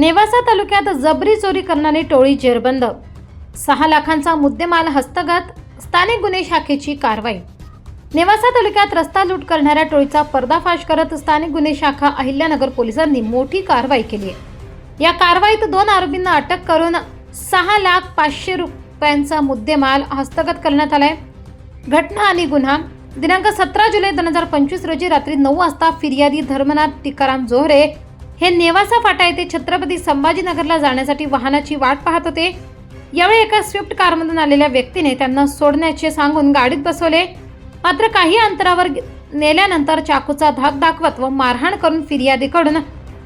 नेवासा तालुक्यात जबरी चोरी करणारी टोळी जेरबंद. सहा लाखांचा मुद्देमाल हस्तगत स्थानिक गुन्हे शाखेची कारवाई. नेवासा तालुक्यात रस्ता लूट करणाऱ्या टोळीचा पर्दाफाश करत स्थानिक गुन्हे शाखा अहिल्यानगर पोलिसांनी मोठी कारवाई केली आहे. या कारवाईत दोन आरोपींना अटक करून सहा लाख पाचशे रुपयांचा मुद्देमाल हस्तगत करण्यात आलाय. घटना आणि गुन्हा. दिनांक सतरा जुलै दोन हजार पंचवीस रोजी रात्री नऊ वाजता फिर्यादी धर्मनाथ टिकाराम जोहरे हे नेवासा फाटा येथे छत्रपती संभाजीनगरला जाण्यासाठी वाहनाची वाट पाहत होते. यावेळी एका स्विफ्ट कारमधून आलेल्या व्यक्तीने त्यांना सोडण्याचे सांगून गाडीत बसवले. मात्र काही अंतरावर नेल्यानंतर चाकूचा धाक दाखवत व मारहाण करून फिर्यादीकडून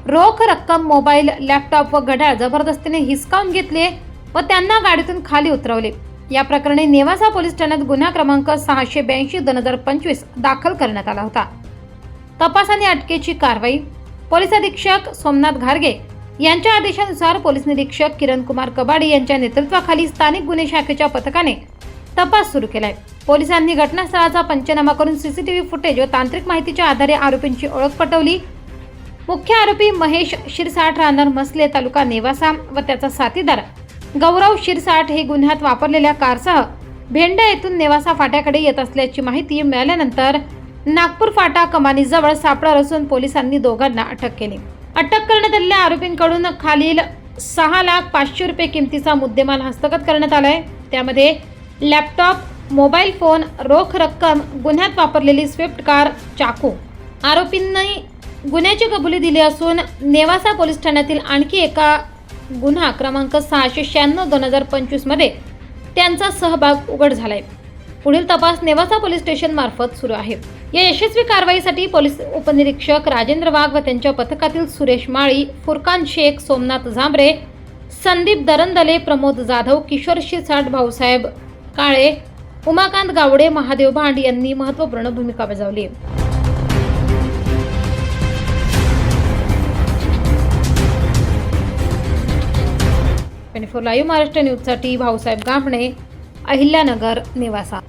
रोख रक्कम मोबाईल लॅपटॉप व घड्याळ जबरदस्तीने हिसकावून घेतले व त्यांना गाडीतून खाली उतरवले. या प्रकरणी नेवासा पोलीस ठाण्यात गुन्हा क्रमांक सहाशे ब्याऐंशी दोन हजार पंचवीस दाखल करण्यात आला होता. तपास आणि अटकेची कारवाई पोलीस अधीक्षक सोमनाथ घारगे यांच्या आदेशानुसार पोलीस निरीक्षक किरण कुमार कबाडी यांच्या नेतृत्वाखाली स्थानिक गुन्हे शाखेच्या पथकाने तपास सुरू केलाय. पोलिसांनी घटनास्थळाचा पंचनामा करून सीसीटीव्ही फुटेज व तांत्रिक माहितीच्या आधारे आरोपींची ओळख पटवली. मुख्य आरोपी महेश शिरसाठ राहणार मसले तालुका नेवासा व त्याचा साथीदार गौरव शिरसाठ हे गुन्ह्यात वापरलेल्या कारसह भेंडा येथून नेवासा फाट्याकडे येत असल्याची माहिती मिळाल्यानंतर नागपूर फाटा कमानीजवळ सापळा रचून पोलिसांनी दोघांना अटक केली. अटक करण्यात आलेल्या आरोपींकडून खालील सहा लाख पाचशे रुपये किमतीचा मुद्देमाल हस्तगत करण्यात आलाय. त्यामध्ये लॅपटॉप मोबाईल फोन रोख रक्कम गुन्ह्यात वापरलेली स्विफ्ट कार चाकू. आरोपींनी गुन्ह्याची कबुली दिली असून नेवासा पोलीस ठाण्यातील आणखी एका गुन्हा क्रमांक सहाशे शहाण्णव दोन हजार पंचवीसमध्ये त्यांचा सहभाग उघड झालाय. पुढील तपास नेवासा पोलीस स्टेशन मार्फत सुरू आहे. या यशस्वी कारवाईसाठी पोलीस उपनिरीक्षक राजेंद्र वाघ व त्यांच्या पथकातील सुरेश माळी फुरकान शेख सोमनाथ झांबरे संदीप दरंदले प्रमोद जाधव किशोर शिरसाट भाऊसाहेब काळे उमाकांत गावडे महादेव भांड यांनी महत्त्वपूर्ण भूमिका बजावली. ट्वेंटी फोर लाईव्ह महाराष्ट्र न्यूजसाठी भाऊसाहेब गांभणे अहिल्यानगर निवासा.